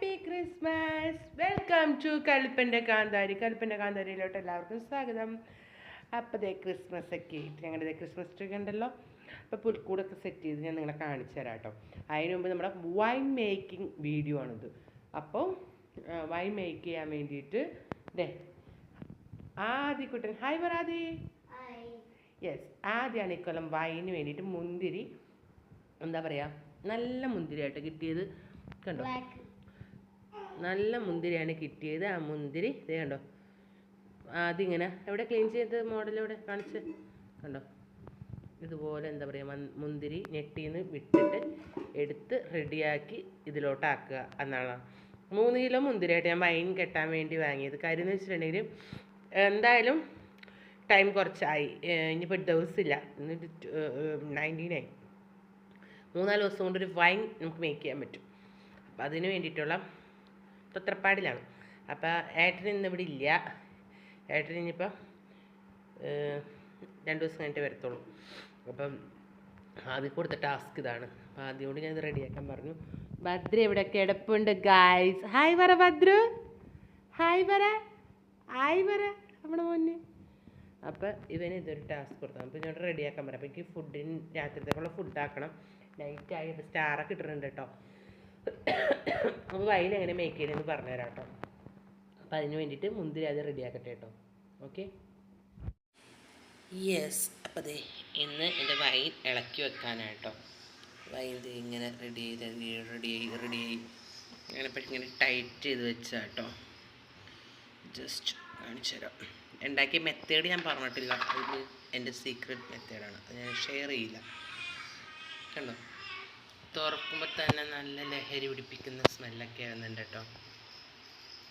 Happy Christmas welcome to കൽപ്പന്റെ കാന്താരി. കൽപ്പന്റെ കാന്താരിയിലോട്ട് എല്ലാവർക്കും സ്വാഗതം. അപ്പോൾ ദേ ക്രിസ്മസ് ഒക്കെ ആയിട്ട് ഞങ്ങളുടെ ക്രിസ്മസ് ട്രീ ഉണ്ടല്ലോ അപ്പോൾ പുൽക്കൂടൊക്കെ സെറ്റ് ചെയ്ത് ഞാൻ നിങ്ങളെ കാണിച്ചു തരാം കേട്ടോ. അതിന് മുമ്പ് നമ്മുടെ വൈൻ മേക്കിംഗ് വീഡിയോ ആണിത്. അപ്പോൾ വൈൻ മേക്ക് ചെയ്യാൻ വേണ്ടിയിട്ട് ദേ ആദ്യക്കുട്ടൻ ഹായ് പറാതി യെസ് ആദ്യമാണ് ഇക്കൊല്ലം വൈന് വേണ്ടിയിട്ട് മുന്തിരി എന്താ പറയുക നല്ല മുന്തിരിയായിട്ട് കിട്ടിയത്. കണ്ടോ? നല്ല മുന്തിരിയാണ് കിട്ടിയത്. ആ മുന്തിരി ഇതേ കണ്ടോ? ഇങ്ങനെ എവിടെ ക്ലീൻ ചെയ്ത് മോഡൽ എവിടെ കാണിച്ച്? കണ്ടോ? ഇതുപോലെ എന്താ പറയുക മുന്തിരി ഞെട്ടിന്ന് വിട്ടിട്ട് എടുത്ത് റെഡിയാക്കി ഇതിലോട്ടാക്കുക എന്നാണ്. മൂന്ന് കിലോ മുന്തിരിയായിട്ട് ഞാൻ വൈൻ കെട്ടാൻ വേണ്ടി വാങ്ങിയത്. കാര്യം എന്ന് വെച്ചിട്ടുണ്ടെങ്കിൽ എന്തായാലും ടൈം കുറച്ചായി. ഇനിയിപ്പോൾ ദിവസമില്ല നയന്റി നയൻ മൂന്നാൽ ദിവസം കൊണ്ടൊരു വൈൻ നമുക്ക് മേക്ക് ചെയ്യാൻ പറ്റും. അപ്പം അതിന് വേണ്ടിയിട്ടുള്ള തൊത്രപ്പാടിലാണ് അപ്പോൾ ഏട്ടൻ ഇന്ന് ഇവിടെ ഇല്ല. ഏട്ടൻ ഇനിയിപ്പോൾ രണ്ട് ദിവസം കഴിഞ്ഞിട്ട് വരത്തുള്ളൂ. അപ്പം ആദ്യം കൊടുത്ത ടാസ്ക് ഇതാണ്. അപ്പോൾ ആദ്യം ഞാൻ ഇത് റെഡിയാക്കാൻ പറഞ്ഞു. ഭദ്ര ഇവിടെ കിടപ്പുണ്ട് ഗായ്സ് ഹായ് പറ ഭദ്രു. ഹായ് പറ ഹായ് പറ നമ്മുടെ മോന്. അപ്പോൾ ഇവന് ഇതൊരു ടാസ്ക് കൊടുത്തു അപ്പോൾ ഞാൻ റെഡിയാക്കാൻ പറയാം അപ്പോൾ എനിക്ക് ഫുഡിന് രാത്രിത്തേക്കുള്ള ഫുഡ് ആക്കണം. നൈറ്റ് ആയി സ്റ്റാറൊക്കെ ഇട്ടിട്ടുണ്ട് കേട്ടോ. അപ്പോൾ വൈൻ എങ്ങനെ മേക്ക് പറഞ്ഞു തരാം കേട്ടോ അപ്പം അതിന് വേണ്ടിയിട്ട് മുന്തിരി അത് റെഡിയാക്കട്ടെ കേട്ടോ ഓക്കെ യെസ് അപ്പോൾ അതെ ഇന്ന് എന്റെ വൈൻ ഇളക്കി വെക്കാനായിട്ടോ വൈൻ ഇങ്ങനെ റെഡി ചെയ്ത് റെഡി ആയി റെഡി ആയി. അങ്ങനെ ഇപ്പം ഇങ്ങനെ ടൈറ്റ് ചെയ്ത് വെച്ചാൽ കേട്ടോ ജസ്റ്റ് കാണിച്ചു തരാം. ഉണ്ടാക്കിയ മെത്തേഡ് ഞാൻ പറഞ്ഞിട്ടില്ല. ഇത് എന്റെ സീക്രട്ട് മെത്തേഡാണ് അത് ഞാൻ ഷെയർ ചെയ്യില്ല. കണ്ടോ? തുറക്കുമ്പോൾ തന്നെ നല്ല ലഹരി പിടിപ്പിക്കുന്ന സ്മെല്ലൊക്കെ ആവുന്നുണ്ട് കേട്ടോ.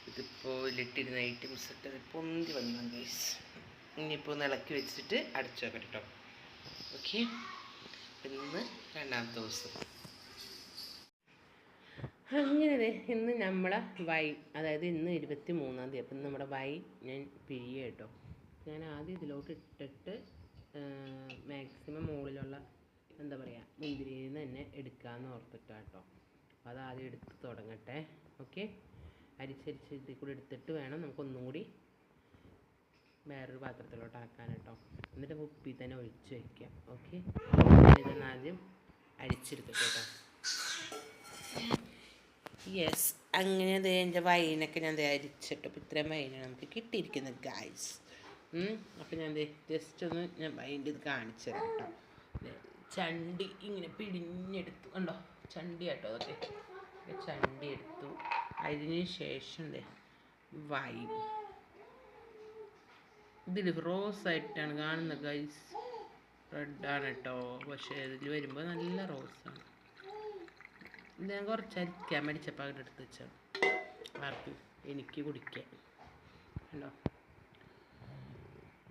ഇതിപ്പോൾ ലിട്ടിരുന്ന ഐറ്റംസ് ഒക്കെ പൊന്തി വന്നു ഗൈസ് ഇനിയിപ്പോൾ ഒന്ന് ഇളക്കി വെച്ചിട്ട് അടച്ചു വെക്കാം കേട്ടോ. ഓക്കെ ഇന്ന് രണ്ടാമത്തെ ദിവസം. അങ്ങനെ ഇന്ന് നമ്മളെ വൈ അതായത് ഇന്ന് ഇരുപത്തി മൂന്നാം തീയതി അപ്പം നമ്മുടെ വൈ ഞാൻ പിഴിയ കേട്ടോ. ഞാൻ ആദ്യം ഇതിലോട്ട് ഇട്ടിട്ട് മാക്സിമം മുകളിലുള്ള എന്താ പറയുക മുന്തിരിയിൽ നിന്ന് തന്നെ എടുക്കാമെന്ന് അപ്പോൾ അത് ആദ്യം എടുത്ത് തുടങ്ങട്ടെ. ഓക്കെ? അരിച്ചരിച്ച് ഇതിൽ കൂടി എടുത്തിട്ട് വേണം നമുക്കൊന്നും കൂടി വേറൊരു പാത്രത്തിലോട്ട് ആക്കാൻ കേട്ടോ എന്നിട്ട് ഉപ്പി തന്നെ ഒഴിച്ച് വയ്ക്കാം ഓക്കെ? ഇതൊന്ന് ആദ്യം അരിച്ചെടുക്കട്ടെ കേട്ടോ യെസ് അങ്ങനെ ദേ എന്റെ വൈനൊക്കെ ഞാൻ ദേ അരിച്ചിട്ട് അപ്പോൾ ഇത്രയും വൈനാണ് നമുക്ക് കിട്ടിയിരിക്കുന്നത് ഗായ്സ് അപ്പോൾ ഞാൻ ദേ ജസ്റ്റ് ഒന്ന് ഞാൻ വൈന്റെ ഇത് കാണിച്ചു തരാം കേട്ടോ ചണ്ടി ഇങ്ങനെ പിടിഞ്ഞെടുത്തു. കണ്ടോ? ചണ്ടി കേട്ടോ അതൊക്കെ. ചണ്ടി എടുത്തു അതിന് ശേഷം വൈ. ഇതിൽ റോസ് ആയിട്ടാണ് കാണുന്നത് ഗൈസ് റെഡാണ് കേട്ടോ പക്ഷേ ഇതിൽ വരുമ്പോൾ നല്ല റോസാണ്. ഇത് ഞാൻ കുറച്ച് അരിക്കാൻ മേടിച്ചപ്പോൾ അവിടെ എടുത്ത് വെച്ചാണ്. ആർക്കും എനിക്ക് കുടിക്കാൻ. കണ്ടോ?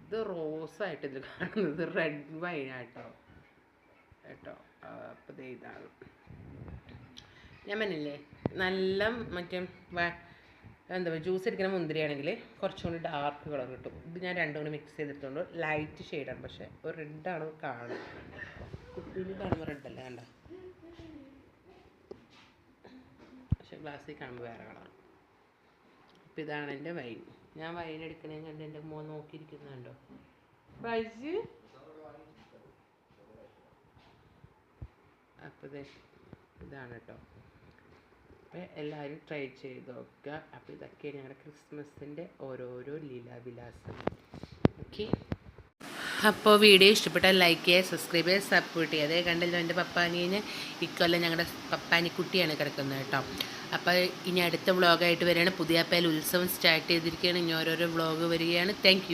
ഇത് റോസായിട്ട് ഇതിൽ കാണുന്നത് റെഡ് വൈനാട്ടോ കേട്ടോ. അപ്പോൾ ഇത് ഞാൻ പറഞ്ഞില്ലേ നല്ല മറ്റേ എന്താ പറയുക ജ്യൂസ് എടുക്കുന്ന മുന്തിരിയാണെങ്കിൽ കുറച്ചുകൂടി ഡാർക്ക് കളർ കിട്ടും. ഇത് ഞാൻ രണ്ടും കൂടി മിക്സ് ചെയ്തിട്ടുണ്ട്. ലൈറ്റ് ഷെയ്ഡാണ് പക്ഷേ ഒരു റെഡാണ് കാണുന്നത്. കുപ്പിയിൽ കാണുമ്പോൾ റെഡല്ല കണ്ട? പക്ഷെ ഗ്ലാസ്സിൽ കാണുമ്പോൾ വേറെ കളർ അപ്പോൾ ഇതാണ് എന്റെ വൈൻ ഞാൻ വൈൻ എടുക്കണേ കണ്ട് എന്റെ മോൻ നോക്കിയിരിക്കുന്നുണ്ടോ പ്രൈസ് അപ്പോൾ ഇതാണ് കേട്ടോ അപ്പോൾ എല്ലാവരും ട്രൈ ചെയ്ത് നോക്കുക അപ്പോൾ ഇതൊക്കെയാണ് ഞങ്ങളുടെ ക്രിസ്മസിന്റെ ഓരോരോ ലീലാവിലാസം. ഓക്കെ അപ്പോൾ വീഡിയോ ഇഷ്ടപ്പെട്ടാൽ ലൈക്ക് ചെയ്യുക സബ്സ്ക്രൈബ് ചെയ്യുക സപ്പോർട്ട് ചെയ്യുക. അതേ കണ്ടല്ലോ എന്റെ പപ്പാനീന്. ഇക്കൊല്ലം ഞങ്ങളുടെ പപ്പാനിക്കുട്ടിയാണ് കിടക്കുന്നത് കേട്ടോ. അപ്പോൾ ഇനി അടുത്ത വ്ളോഗായിട്ട് വരികയാണ്. പുതിയ പേൽ ഉത്സവം സ്റ്റാർട്ട് ചെയ്തിരിക്കുകയാണ്. ഇനി ഓരോരോ വ്ളോഗ് വരികയാണ്. താങ്ക്